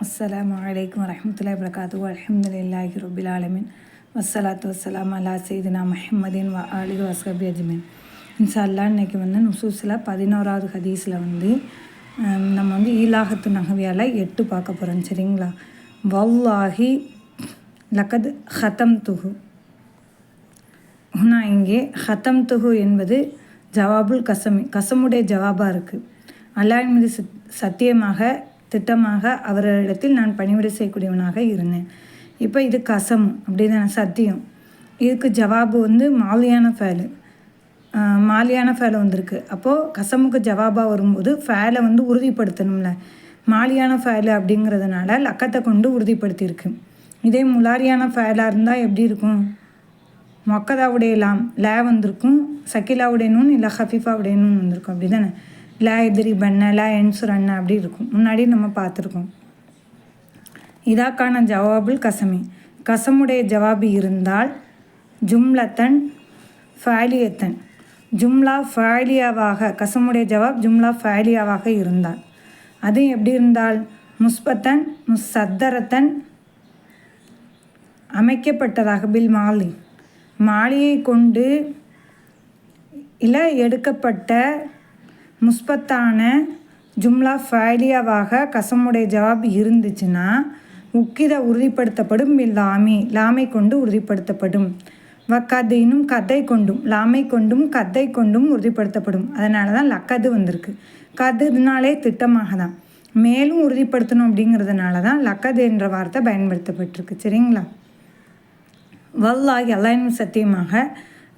அஸ்லாம் வலைக்கம் வரமத்துல வரகாத்து அல்ஹம்துலில்லாஹி ரபில் ஆலமின் வஸ்ஸலாத்து வசலாம் அலா சைதினா மஹமதின் வ ஆலிஹி வஸ்ஹபி அஜ்மின் இன்ஷா அல்லாஹ் இன்னைக்கு வந்து நுசூஸில் பதினோராவது ஹதீஸில் வந்து நம்ம வந்து ஈலாகத்து நகவியால் எட்டு பார்க்க போகிறோம் சரிங்களா? வவ்வாஹி லக்கத் ஹத்தம் துகு நான் இங்கே ஹத்தம் துகு என்பது ஜவாபுல் கசமி கசமுடைய ஜவாபாக இருக்குது அல்லாஹ் மீது சத்- சத்தியமாக திட்டமாக அவர்களிடத்தில் நான் பணிவிடை செய்யக்கூடியவனாக இருந்தேன். இப்போ இது கசம் அப்படிதானே சத்தியம். இதுக்கு ஜவாபு வந்து மாலியான ஃபேலு. மாலியான ஃபேலை வந்திருக்கு. அப்போது கசமுக்கு ஜவாபாக வரும்போது ஃபேலை வந்து உறுதிப்படுத்தணும்ல. மாலியான ஃபேலு அப்படிங்கிறதுனால லக்கத்தை கொண்டு உறுதிப்படுத்தியிருக்கு. இதே முலாரியான ஃபேலாக இருந்தால் எப்படி இருக்கும்? மொக்கதாவுடைய லாம் லே வந்திருக்கும் சக்கிலாவுடைய நூன் இல்லை ஹஃபீஃபாவுடைய நூன் வந்திருக்கும். அப்படி தானே லே எதிரி பண்ண லே என்சுர் அண்ணா அப்படி இருக்கும். முன்னாடி நம்ம பார்த்துருக்கோம். இதாக்கான ஜவாபுல் கசமி. கசமுடைய ஜவாபு இருந்தால் ஜும்லத்தன் ஃபேலியத்தன். ஜும்லா ஃபேலியாவாக கசமுடைய ஜவாப் ஜும்லா ஃபேலியாவாக இருந்தால். அது எப்படி இருந்தால்? முஸ்பத்தன் முசத்தரத்தன் அமைக்கப்பட்டதாக பில் மாலி. மாலியை கொண்டு இல்லை எடுக்கப்பட்ட முஸ்பத்தான ஜும்லா ஃபைலியாவாக கசமுடைய ஜவாப் இருந்துச்சுன்னா உக்கித உறுதிப்படுத்தப்படும் இல்லாமி லாமி லாமை கொண்டு உறுதிப்படுத்தப்படும். வ கதை கொண்டும் லாமை கொண்டும் கதை கொண்டும் உறுதிப்படுத்தப்படும். அதனால தான் லக்கது வந்திருக்கு. கதுனாலே திட்டமாக தான் மேலும் உறுதிப்படுத்தணும் அப்படிங்கிறதுனால தான் லக்கது என்ற வார்த்தை பயன்படுத்தப்பட்டிருக்கு. சரிங்களா? வல்லாஹி அல்லாஹின் சத்தியமாக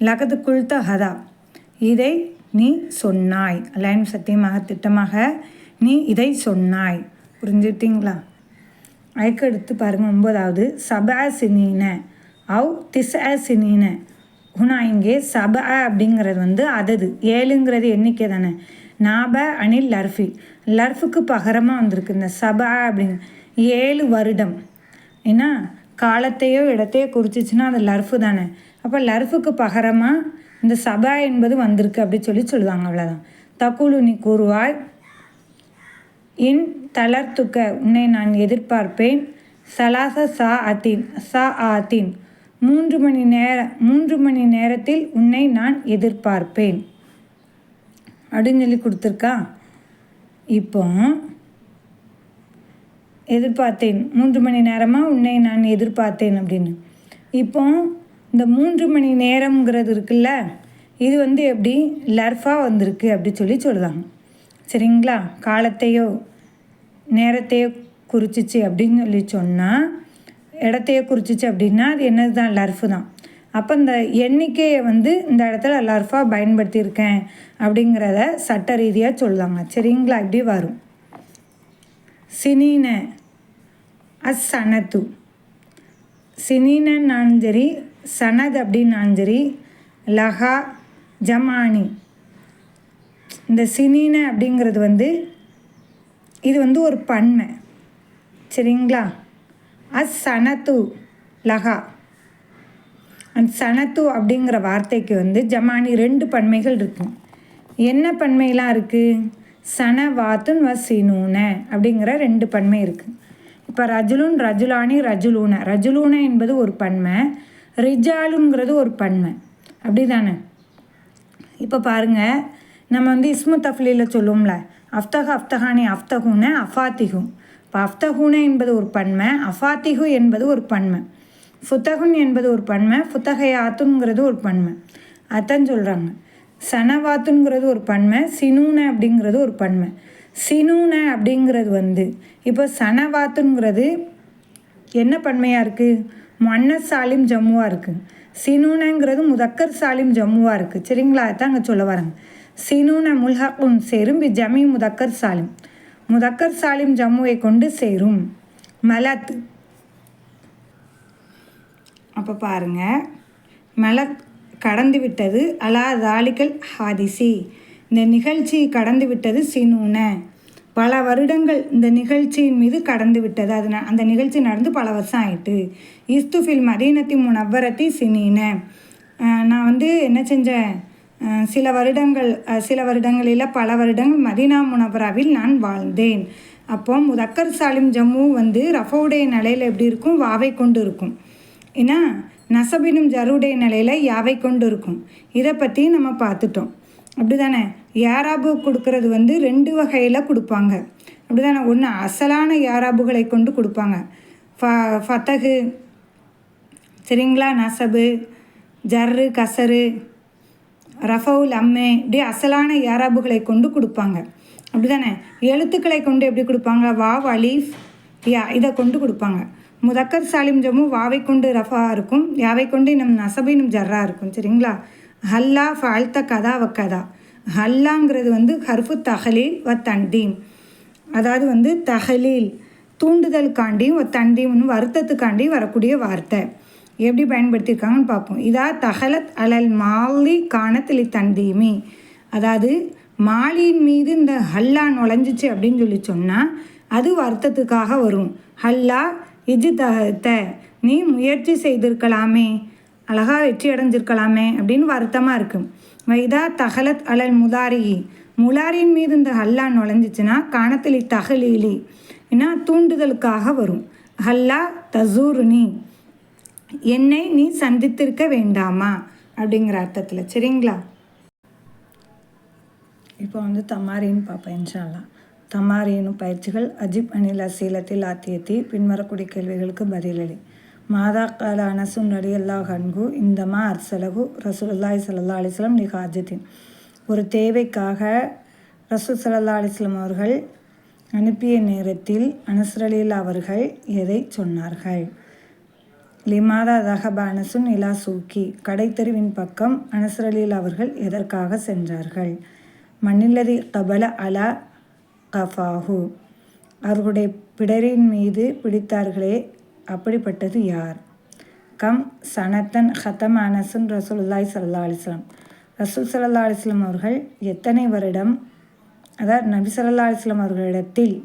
லகது குல்த ஹதா இதை நீ சொன்னாய். லைன் சத்தியமாக திட்டமாக நீ இதை சொன்னாய். புரிஞ்சுட்டிங்களா அதுக்கு எடுத்து பாருங்கள் ஒன்பதாவது. சபாசினீன அவ் திச சினீன. உனா இங்கே சப அப்படிங்கிறது வந்து அதது. ஏழுங்கிறது எண்ணிக்கை தானே. நாப அணில் லர்ஃபி. லர்ஃபுக்கு பகரமாக வந்திருக்கு இந்த சப அப்படிங்க. ஏழு வருடம். ஏன்னா காலத்தையோ இடத்தையோ குறிச்சிச்சுன்னா அது லர்ஃபு தானே. அப்போ லர்ஃபுக்கு பகரமாக இந்த சபா என்பது வந்திருக்கு அப்படி சொல்லி சொல்லுவாங்க அவ்வளோதான் தக்குலு நீ கூறுவாய் என் தளர்த்துக்க உன்னை நான் எதிர்பார்ப்பேன். சலாச சா அத்தீன் சா ஆத்தீன் மூன்று மணி நேர மூன்று மணி நேரத்தில் உன்னை நான் எதிர்பார்ப்பேன். அப்படின்னு சொல்லி கொடுத்துருக்கா? இப்போ எதிர்பார்த்தேன். மூன்று மணி நேரமாக உன்னை நான் எதிர்பார்த்தேன் அப்படின்னு. இப்போ இந்த மூன்று மணி நேரம்ங்கிறது இருக்குல்ல இது வந்து எப்படி லர்ஃபாக வந்திருக்கு அப்படி சொல்லி சொல்லுவாங்க சரிங்களா? காலத்தையோ நேரத்தையோ குறிச்சிச்சு அப்படின்னு சொல்லி சொன்னால் இடத்தையோ குறிச்சிச்சு அப்படின்னா அது என்னது தான் லர்ஃபு தான். அப்போ இந்த எண்ணிக்கையை வந்து இந்த இடத்துல லர்ஃபாக பயன்படுத்தியிருக்கேன் அப்படிங்கிறத சட்ட ரீதியாக சொல்லுவாங்க. சரிங்களா? இப்படி வரும். சினீன அஸ் சனத்து சினீனன்னாலும் சரி சனத் அப்படின்னாலும் சரி லஹா ஜமானி. இந்த சினின அப்படிங்கிறது வந்து இது வந்து ஒரு பன்மை. சரிங்களா? As Sanath லஹா. அண்ட் சனத்து அப்படிங்கிற வார்த்தைக்கு வந்து ஜமானி ரெண்டு பன்மைகள் இருக்கும். என்ன பன்மையெலாம் இருக்குது சன வாத்துன் வ சினூன அப்படிங்கிற ரெண்டு பன்மை இருக்குது இப்போ ரஜுலுன் ரஜுலானி ரஜுலூன. ரஜுலூன என்பது ஒரு பன்மை. ரிஜாலுங்கிறது ஒரு பன்மை. அப்படி தானே இப்போ பாருங்கள் நம்ம வந்து இஸ்மு தஃப்லீல சொல்லுவோம்ல அஃப்தக அஃப்தஹானி அஃப்தகுன அஃபாத்திகு இப்போ அஃப்தகுன என்பது ஒரு பன்மை அஃபாத்திகு என்பது ஒரு பன்மை. ஃபுத்தகுன் என்பது ஒரு பன்மை ஃபுத்தகையாத்துங்கிறது ஒரு பன்மை. அதான் சொல்கிறாங்க சனவாத்துங்கிறது ஒரு பன்மை சினூன அப்படிங்கிறது ஒரு பன்மை. சினூன அப்படிங்கிறது வந்து இப்போ சனவாத்துங்கிறது என்ன பன்மையாக இருக்குது மன்னர் சாலிம் ஜம்முவாக இருக்குது சினூனங்கிறது முதக்கர் சாலிம் ஜம்முவாக இருக்குது சரிங்களா? தான் அங்கே சொல்ல வராங்க சினூன முல்ஹக்குன் சேரும் பி ஜமி முதக்கர் சாலிம். முதக்கர் சாலிம் ஜம்முவை கொண்டு சேரும். மலத் அப்போ பாருங்க. மலத் கடந்து விட்டது அலா தாலிக்கல் ஹாதிசி. இந்த நிகழ்ச்சி கடந்து விட்டது சினூன. பல வருடங்கள் இந்த நிகழ்ச்சியின் மீது கடந்து விட்டது. அது ந- அந்த நிகழ்ச்சி நடந்து பல வருஷம் ஆயிட்டு. இஸ்துஃபில் மதீனத்தி முனவ்வரத்தி சினினேன் நான் வந்து என்ன செஞ்சேன்? சில வருடங்கள் சில வருடங்களில் பல வருடங்கள் மதீனா முனவராவில் நான் வாழ்ந்தேன். அப்போ முதக்கர் சாலிம் ஜம்மு வந்து ரஃபவுடைய நிலையில் எப்படி இருக்கும்? வாவை கொண்டு இருக்கும். ஏன்னா நசபினும் ஜருடைய நிலையில் யாவை கொண்டு இருக்கும்? இதை பற்றி நம்ம பார்த்துட்டோம். அப்படி தானே யாராபு கொடுக்கறது வந்து ரெண்டு வகையில் கொடுப்பாங்க. அப்படி தானே ஒன்று அசலான யாராபுகளை கொண்டு கொடுப்பாங்க. ஃப ஃபத்தகு சரிங்களா நசபு ஜர்ரு கசரு ரஃபவுல் அம்மே இப்படி அசலான யாராபுகளை கொண்டு கொடுப்பாங்க. அப்படி தானே எழுத்துக்களை கொண்டு எப்படி கொடுப்பாங்க? வா அலீஃப் யா இதை கொண்டு கொடுப்பாங்க. முதக்கர் சாலிம் ஜம்மு வாவை கொண்டு ரஃபா இருக்கும் யாவை கொண்டு? நம் நசபினும் ஜர்ரா இருக்கும் சரிங்களா? ஹல்லா ஃபால்த்த கதா வக்கதா. ஹல்லாங்கிறது வந்து ஹர்ஃபு தஹலீல் வ தண்டீம் அதாவது வந்து தஹலீல் தூண்டுதலுக்காண்டியும் வ தண்டீம்னு வருத்தத்துக்காண்டி வரக்கூடிய வார்த்தை. எப்படி பயன்படுத்தியிருக்காங்கன்னு பார்ப்போம். இதா தஹலத் அலல் மாலி காணத்திலி தண்டியுமே அதாவது மாலியின் மீது இந்த ஹல்லா நுழைஞ்சிச்சு அப்படின்னு சொல்லி சொன்னால் அது வருத்தத்துக்காக வரும். ஹல்லா இது தகத்த நீ முயற்சி செய்திருக்கலாமே அழகாக வெற்றி அடைஞ்சிருக்கலாமே அப்படின்னு வருத்தமாக இருக்கும். வைதா தகலத் அலல் முதாரிகி முலாரின் மீது இந்த ஹல்லா நுழைஞ்சிச்சுன்னா காணத்திலி தகலீலி ஏன்னா தூண்டுதலுக்காக வரும். ஹல்லா தசூருனி. என்னை நீ சந்தித்திருக்க வேண்டாமா? அப்படிங்கிற அர்த்தத்தில். சரிங்களா? இப்போ வந்து தமாரின்னு பார்ப்பேன் இன்ஷால்லா தமாரின்னு பயிற்சிகள் அஜிப் அனில் அசீலத்தில் ஆத்தியத்தி பின்வரக்கூடிய கேள்விகளுக்கு பதிலளி மாதா கால அனசும் நடி அல்லா இந்த இந்தமா அர்சலகு ரசூல்லாய் சல்லா அலிஸ்லாம் நீ ஹாஜத்தின். ஒரு தேவைக்காக ரசூல் சல்லா அலிஸ்லாம் அவர்கள் அனுப்பிய நேரத்தில் அனஸ்ரலில் அவர்கள் எதை சொன்னார்கள்? லிமாதா தஹப அனசுன் இலா சூக்கி. கடைத்தெருவின் பக்கம் அனஸ்ரலில் அவர்கள் எதற்காக சென்றார்கள்? மண்ணில்லதி கபல அலா கஃபாஹு. அவர்களுடைய பிடரின் மீது பிடித்தார்களே அப்படிப்பட்டது யார்? கம் சனத்தன் ஹத்தம் அனசுன் ரசூலுல்லாய் சல்லா அலிஸ்லாம் ரசூல் சல்லா அலிஸ்லாம் அவர்கள் எத்தனை வருடம் அதாவது நபி சல்லா அலிஸ்லாம் அவர்களிடத்தில்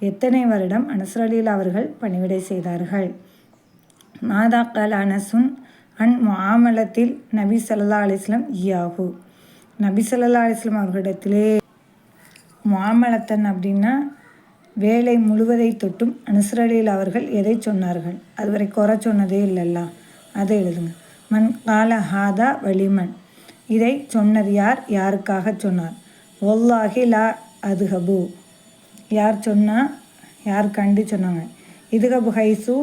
எத்தனை வருடம் அனசரலில் அவர்கள் பணிவிடை செய்தார்கள்? மாதா கல் அனசுன் அன் மாமலத்தில் நபி சல்லா அலிஸ்லாம் இயாகு நபி சல்லா அலிஸ்லாம் அவர்களிடத்திலே மாமலத்தன் அப்படின்னா வேலை முழுவதை தொட்டும் அனுசரலில் அவர்கள் எதை சொன்னார்கள்? அதுவரை குறை சொன்னதே இல்லல்லா. அதை எழுதுங்க. மண் கால ஹாதா வலிமன் இதை சொன்னது யார்? யாருக்காக சொன்னார்? ஒல்லாஹி லா அதுஹபு. யார் சொன்னால் யார் கண்டு சொன்னாங்க? இதுகபு ஹைசு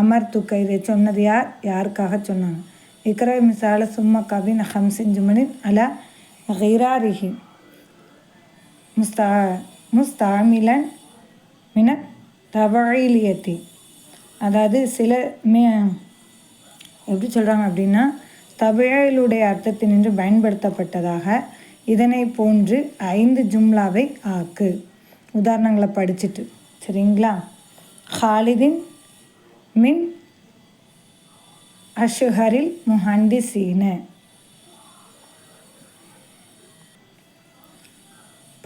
அமர் துக்க இதை சொன்னது யார்? யாருக்காக சொன்னாங்க? இக்கரை மிசால சும்மா கவின் ஹம்சின் ஜுமனின் அலா ஹிராரிஹி முஸ்தா முஸ்தாமிலன் மின தவழிலியத்தி அதாவது சில மே எப்படி சொல்கிறாங்க அப்படின்னா தபிழையிலுடைய அர்த்தத்தினின்று பயன்படுத்தப்பட்டதாக இதனை போன்று ஐந்து ஜும்லாவை ஆக்கு. உதாரணங்களை படிச்சுட்டு சரிங்களா? ஹாலிதின் மின் அஷுஹரில் முஹண்டிசீன.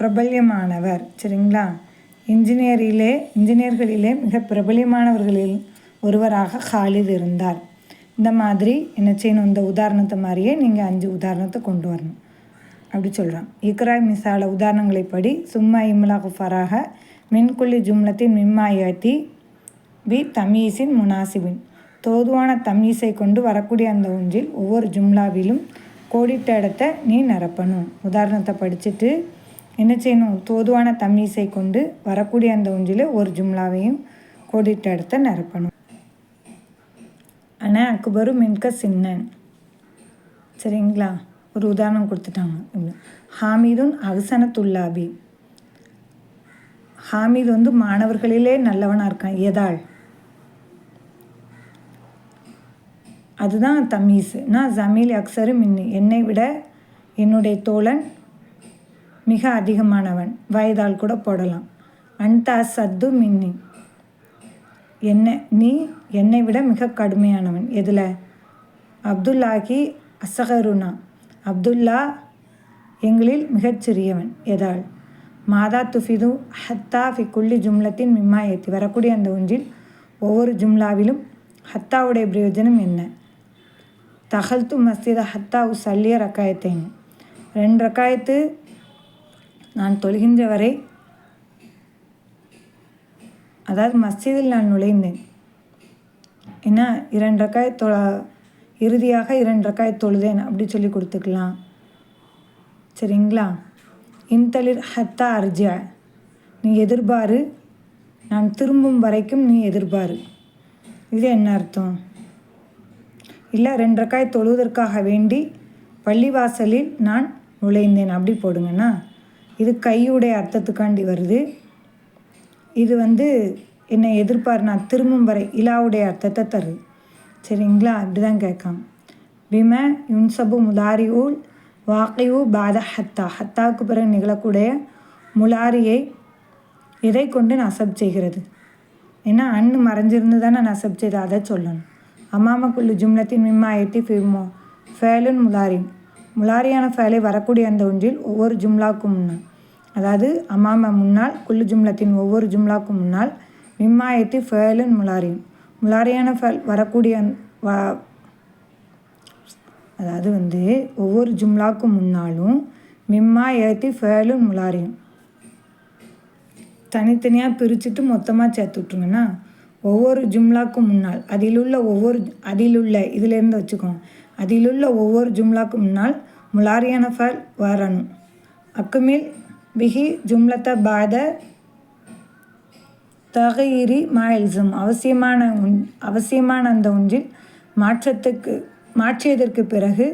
பிரபல்யமானவர். சரிங்களா? இன்ஜினியரிலே இன்ஜினியர்களிலே மிக பிரபல்யமானவர்களில் ஒருவராக ஹாலித் இருந்தார். இந்த மாதிரி என்ன செய்யணும்? இந்த உதாரணத்தை மாதிரியே நீங்கள் அஞ்சு உதாரணத்தை கொண்டு வரணும். அப்படி சொல்கிறான் இக்ராய் மிசால உதாரணங்களை படி சும்மா இம்லா குஃபராக மின்குள்ளி ஜும்லத்தின் மிம்மாயத்தி பி தமீஸின் முனாசிபின். தோதுவான தமீசை கொண்டு வரக்கூடிய அந்த ஒன்றில் ஒவ்வொரு ஜும்லாவிலும் கோடிட்ட இடத்த நீ நிரப்பணும். உதாரணத்தை படிச்சுட்டு என்ன செய்யணும்? தோதுவான தம்மீசை கொண்டு வரக்கூடிய அந்த உஞ்சில் ஒரு ஜும்லாவையும் கோடிட்ட இடத்த நிரப்பணும். ஆனால் அக்பரும் மின்க சின்னன். சரிங்களா? ஒரு உதாரணம் கொடுத்துட்டாங்க. ஹாமிதுன் அகசனத்துல்லாபி ஹாமித் வந்து மாணவர்களிலே நல்லவனாக இருக்கான். எதாள். அதுதான் தமீஸ் நான் ஜமீல் அக்சரு மின்னி. என்னை விட என்னுடைய தோழன் மிக அதிகமானவன். வயதால் கூட போடலாம். அன்தா சத்து மின்னி. என்ன நீ என்னை விட மிக கடுமையானவன். எதில்? அப்துல்லாஹி அசகருனா அப்துல்லா எங்களில் மிகச்சிறியவன் எதால்? மாதா துஃபிது ஹத்தா ஃபி குள்ளி ஜும்லத்தின் மிம்மாயத்தி. வரக்கூடிய அந்த ஒன்றில் ஒவ்வொரு ஜும்லாவிலும் ஹத்தாவுடைய பிரயோஜனம் என்ன? தகல்து மஸ்தித ஹத்தா சல்லிய ரக்காயத்தைங்க ரெண்டு ரக்காயத்து நான் தொழுகின்ற வரை அதாவது மஸ்ஜிதில் நான் நுழைந்தேன். என்ன இரண்டு ரக்காய் தொ இறுதியாக இரண்டு ரக்காய் தொழுதேன் அப்படி சொல்லி கொடுத்துக்கலாம். சரிங்களா? இன்தளிர் ஹத்தா அர்ஜா. நீ எதிர்பாரு நான் திரும்பும் வரைக்கும் நீ எதிர்பாரு. இது என்ன அர்த்தம்? இல்லை ரெண்டரைக்காய் தொழுவதற்காக வேண்டி பள்ளிவாசலில் நான் நுழைந்தேன். அப்படி போடுங்கண்ணா இது கையுடைய அர்த்தத்துக்காண்டி வருது. இது வந்து என்னை எதிர்ப்பார் நான் திரும்பும் வரை இலாவுடைய அர்த்தத்தை தருது சரிங்களா? அப்படி தான் கேட்காங்க பிம யுன்சபு முலாரி ஊல் வாக்கையூ பாத ஹத்தா. ஹத்தாவுக்கு பிறகு நிகழக்கூடிய முலாரியை எதை கொண்டு நசப் செய்கிறது. ஏன்னா அண்ணு மறைஞ்சிருந்து தானே நசப் செய்து அதை சொல்லணும். அம்மாமக்குள்ளு ஜும்லத்தின் மிம்மா ஏத்தி ஃபிமோ ஃபேலுன் முலாரின். முலாரியான ஃபேலை வரக்கூடிய அந்த ஒன்றில் ஒவ்வொரு ஜும்லாவுக்கும் முன்னால் அதாவது அமாம முன்னால் குல்லு ஜும்லத்தின் ஒவ்வொரு ஜும்லாக்கும் முன்னால் மிம்மாயத்தி ஏத்தி முலாரியும் முலாரியான ஃபேல் வரக்கூடிய வ அதாவது வந்து ஒவ்வொரு ஜும்லாக்கும் முன்னாலும் மிம்மா ஏத்தி ஃபேலும் முலாரியும் தனித்தனியாக பிரிச்சுட்டு மொத்தமாக சேர்த்து விட்ருங்கண்ணா ஒவ்வொரு ஜும்லாக்கும் முன்னால் அதிலுள்ள ஒவ்வொரு அதிலுள்ள இதிலேருந்து வச்சுக்கோங்க. அதிலுள்ள ஒவ்வொரு ஜும்லாக்கும் முன்னால் முலாரியான ஃபேல் வரணும். அக்குமில் பிஹி ஜும்லத்த பாத தகையிரி மாயில்ஸும் அவசியமான உன் அவசியமான அந்த ஒன்றில் மாற்றத்துக்கு மாற்றியதற்கு பிறகு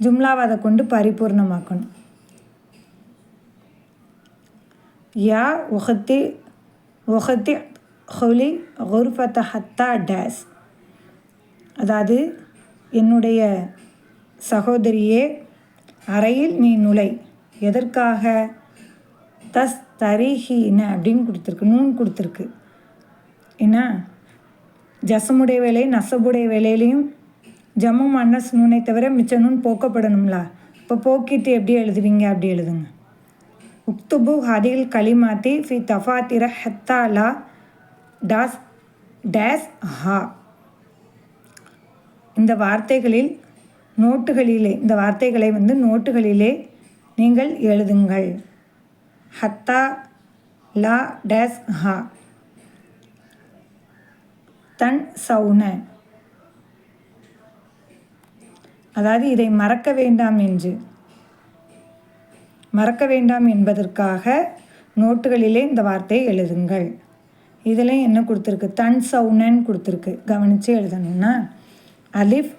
ஜும்லாவை அதை கொண்டு பரிபூர்ணமாக்கணும் யா உகத்தி உகத்தி ஹொலி குர்ஃபத்த ஹத்தா டேஸ் அதாவது என்னுடைய சகோதரியே அறையில் நீ நுழை எதற்காக தஸ் தரிஹீன அப்படின்னு கொடுத்துருக்கு நூன் கொடுத்துருக்கு. என்ன ஜசமுடைய வேலை நசபுடைய வேலையிலையும் ஜம்மு மன்னஸ் நூனை தவிர மிச்ச நூன் போக்கப்படணும்ல. இப்போ போக்கிட்டு எப்படி எழுதுவீங்க அப்படி எழுதுங்க. உக்துபு ஹதில் களிமாத்தி ஃபி தஃபாத்திர ஹத்தாலா டாஸ் டேஸ் ஹா. இந்த வார்த்தைகளில் நோட்டுகளிலே இந்த வார்த்தைகளை வந்து நோட்டுகளிலே நீங்கள் எழுதுங்கள். ஹத்தா லா டேஸ் ஹா தன் சவுன அதாவது இதை மறக்க வேண்டாம் என்று. மறக்க வேண்டாம் என்பதற்காக நோட்டுகளிலே இந்த வார்த்தையை எழுதுங்கள். இதில் என்ன கொடுத்துருக்கு? தன் சவுனன் கொடுத்துருக்கு. கவனித்து எழுதணும்னா. அலிஃப்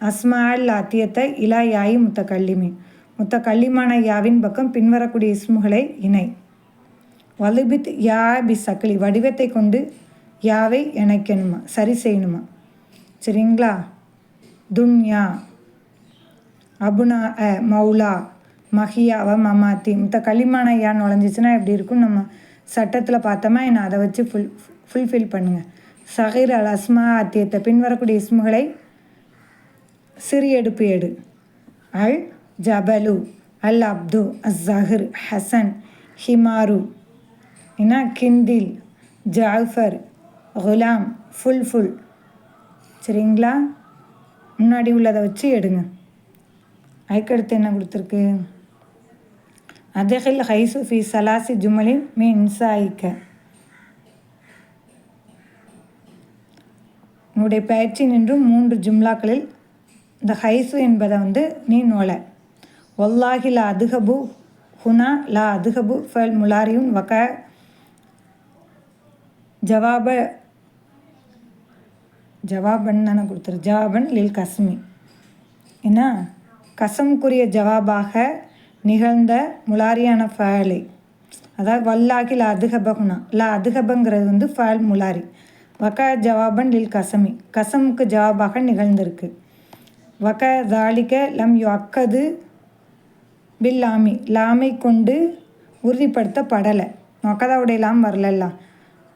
அஸ்மால் லாத்தியத்தை இலா யாயி முத்த கல்லிமி மொத்த கல்லிமான யாவின் பக்கம் பின்வரக்கூடிய இஸ்முகளை இணை. வலுபித் யா பி சக்லி வடிவத்தை கொண்டு யாவை இணைக்கணுமா? சரி செய்யணுமா? சரிங்களா? துன்யா அபுனா அ மௌலா மஹியாவ மமாத்தி. மொத்த களிமான யா நுழைஞ்சிச்சுன்னா எப்படி இருக்கும்? நம்ம சட்டத்தில் பார்த்தோமா? என்னை அதை வச்சு ஃபுல் ஃபுல்ஃபில் பண்ணுங்கள் சஹீர் அல் அஸ்மா அத்தியத்தை பின்வரக்கூடிய இஸ்முகளை சிறியெடுப்பு எடு. அல் ஜபலு அல் அப்து அஸ்ஸஹர் ஹசன் ஹிமாரு என்ன? கிந்தில் ஜாஃபர் குலாம் ஃபுல் ஃபுல் சரிங்களா? முன்னாடி உள்ளதை வச்சு எடுங்க. அதுக்கடுத்து என்ன கொடுத்துருக்கு? அதகில் ஹைசுஃபி சலாசி ஜுமலின் மீ இன்சாயிக்க. உன்னுடைய பயிற்சி நின்றும் மூன்று ஜும்லாக்களில் இந்த ஹைசு என்பதை வந்து நீ நோலை ஒல்லாஹி லா அதுகபு ஹுனா லா அதுகபு ஃபல் முலாரியும் வக ஜவாப ஜவாபன் தானே கொடுத்துரு. ஜவாபன் லில் கஸ்மி. என்ன கசம்குரிய ஜவாபாக நிகழ்ந்த முலாரியான ஃபேலை. அதாவது வல்லாகி லா அதுகபகுனா லா அதுகபங்கிறது வந்து ஃபேல் முலாரி. வக ஜவாபன் லில் கசமி கசமுக்கு ஜவாபாக நிகழ்ந்திருக்கு. வக தாலிக்க லம் யு அக்கது பில் லாமி லாமை கொண்டு உறுதிப்படுத்தப்படலை. மொக்கதா லாம் வரலல்ல.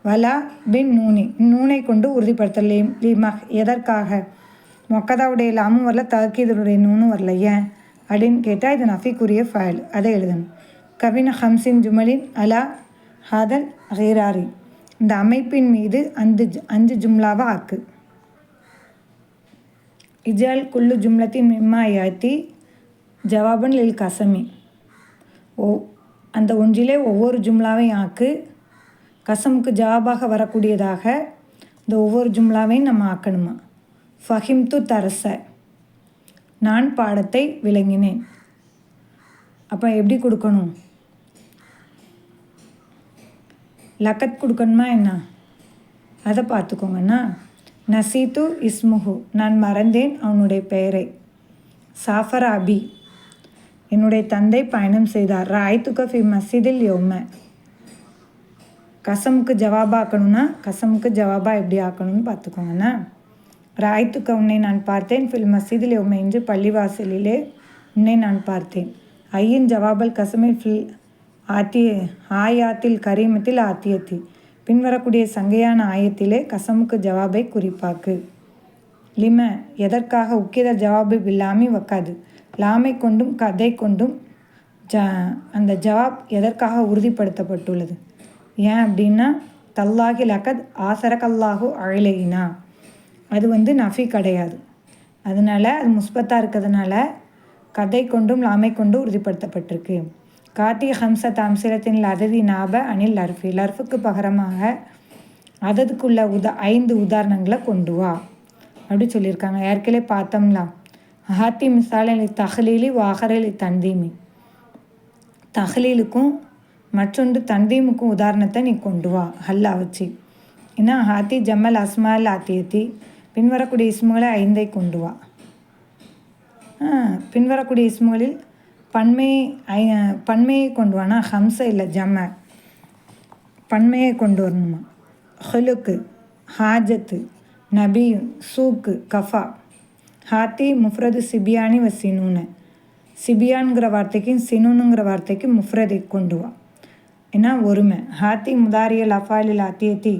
வலா பின் நூனி நூனை கொண்டு உறுதிப்படுத்தலை லீமஹ் எதற்காக? மொக்கதாவுடைய லாமும் வரல தகீதருடைய நூனும் வரல ஏன்? அப்படின்னு கேட்டால் இது நஃபிக்குரிய ஃபைல் அதை எழுதணும். கவின் ஹம்சின் ஜுமலின் அலா ஹாதல் ஹீராரி. இந்த அமைப்பின் மீது அஞ்சு அஞ்சு ஜும்லாவாக ஆக்கு. இஜால் குல்லு ஜும்லத்தின் மிம்மா யாத்தி ஜவாபன் லில் கசமி. ஓ அந்த ஒன்றிலே ஒவ்வொரு ஜும்லாவையும் ஆக்கு. கசமுக்கு ஜவாபாக வரக்கூடியதாக இந்த ஒவ்வொரு ஜும்லாவையும் நம்ம ஆக்கணுமா? ஃபஹிம்து தரச. நான் பாடத்தை விளங்கினேன். அப்போ எப்படி கொடுக்கணும்? லக்கத் கொடுக்கணுமா என்ன? அதை பார்த்துக்கோங்கண்ணா. நசீத்து இஸ்முஹு. நான் மறந்தேன் அவனுடைய பெயரை. சாஃபர் அபி. என்னுடைய தந்தை பயணம் செய்தார். ராய்த்துக்க ஃபி மசீதில் யோம. கசமுக்கு ஜவாபாக்கணும்னா கசமுக்கு ஜவாபா எப்படி ஆக்கணும்னு பார்த்துக்கோங்கண்ணா. ராய்த்துக்க உன்னை நான் பார்த்தேன். ஃபில் மசீதில் யோம என்று பள்ளிவாசலிலே உன்னை நான் பார்த்தேன். ஐயின் ஜவாபல் கசமில் ஃபில் ஆத்தி ஆயாத்தில் கரீமத்தில் ஆத்தியத்தி. பின்வரக்கூடிய சங்கையான ஆயத்திலே கசமுக்கு ஜவாபை குறிப்பாக்கு. லிம எதற்காக உக்கித ஜவாபு இல்லாமல் வைக்காது. லாமை கொண்டும் கதை கொண்டும் ஜ அந்த ஜவாப் எதற்காக உறுதிப்படுத்தப்பட்டுள்ளது? ஏன் அப்படின்னா தல்லாகி லக்கத் ஆசரக்கல்லாஹு அழலைனா அது வந்து நஃபி கிடையாது. அதனால் அது முஸ்பத்தாக இருக்கிறதுனால கதை கொண்டும் லாமை கொண்டும் உறுதிப்படுத்தப்பட்டிருக்கு. காத்தி ஹம்ச அம்சிரத்தின் அததி நாப அனில் லர்ஃபி. லர்ஃபுக்கு பகரமாக அததுக்குள்ள உதா ஐந்து உதாரணங்களை கொண்டு வா. அப்படி சொல்லியிருக்காங்க. ஏற்கனவே பார்த்தோம்லாம். ஹாத்தி மிசாலி தஹலீலி வாகரலி தந்தீமி தஹலீலுக்கும் மற்றொன்று தந்தீமுக்கும் உதாரணத்தை நீ கொண்டு வா ஹல்லா வச்சு ஏன்னா ஹாத்தி ஜம்மல் அஸ்மால் ஆத்தியத்தி பின்வரக்கூடிய இஸ்முகளை ஐந்தை கொண்டு வா பின்வரக்கூடிய இஸ்முகளில் பன்மையை ஐ பன்மையை கொண்டு வானா ஹம்ச இல்லை ஜம்ம பன்மையை கொண்டு வரணுமா ஹலுக்கு ஹாஜத்து நபியும் சூக்கு கஃபா ஹாத்தி முஃப்ரது சிபியானி வ சினூனு. சிபியான்கிற வார்த்தைக்கு சினுனுங்கிற வார்த்தைக்கு முஃப்ரதை கொண்டு வா ஏன்னா ஒருமை. ஹாத்தி முதாரியல் அஃபாலில் அத்தியத்தி.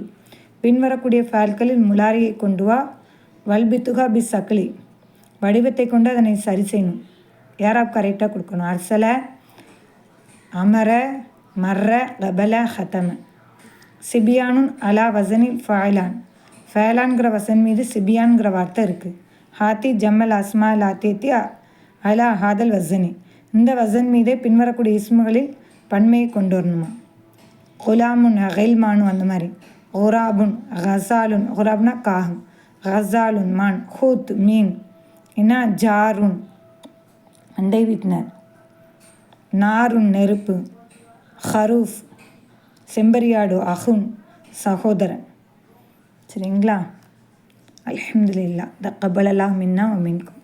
பின்வரக்கூடிய ஃபால்களில் முலாரியை கொண்டு வா வல்பித்துகா பி சக்லி. வடிவத்தை கொண்டு அதனை சரி செய்யணும். யாராப் கரெக்டாக கொடுக்கணும். அரசலை அமர மர்ர லபல ஹத்தம சிபியானுன் அலா வசனில் ஃபாய்லான். ஃபேலான்கிற வசன் மீது சிபியான்கிற வார்த்தை இருக்குது ஹாத்தி ஜம்மல் அஸ்மா லாத்தேத்தி அலா ஹாதல் வசனி இந்த வசன் மீதே பின்வரக்கூடிய இஸ்முகளில் பன்மையை கொண்டு வரணுமா குலாமுன் அகைல்மானு அந்த மாதிரி ஒராபுன் ஹசாலுன் ஒராப்னா காகம். ஹசாலுன் மான் ஹூத் மீன். என்ன ஜாருன் அண்டை வீட்டினர். நாருன் நெருப்பு. ஹரூஃப் செம்பரியாடு அஹுன் சகோதரன். சரிங்களா? அலமதுல்லா த கபலலா மின்னா மின்கும்